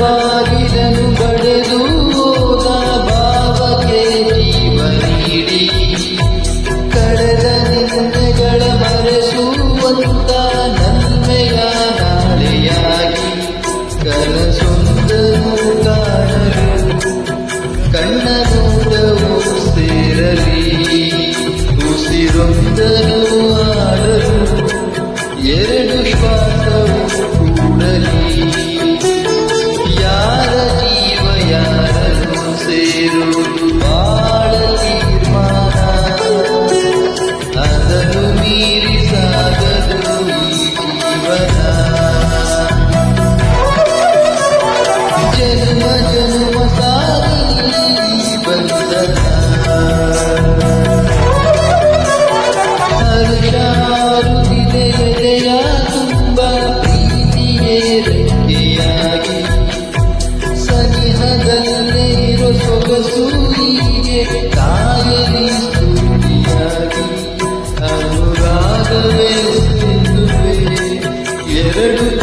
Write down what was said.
ಬಾಗಿಲನ್ನು ಬಡೆದು ಹೋದ ಭಾವಕ್ಕೆ ಜೀವ ನೀಡಿ ಕಳೆದ ನಿಂದೆಗಳ ಮರೆಸುವಂತ ನನ್ಮೆಯ ನಾಳೆಯಾಗಿ ಕನಸೊಂದನು ಕಾಣಲು ಕಣ್ಣ ನೋಟವು ಸೇರಲಿ. ಉಸಿರೊಂದನು ಆಡಲು, ಎರಡು ಶ್ವಾಸವು 그대도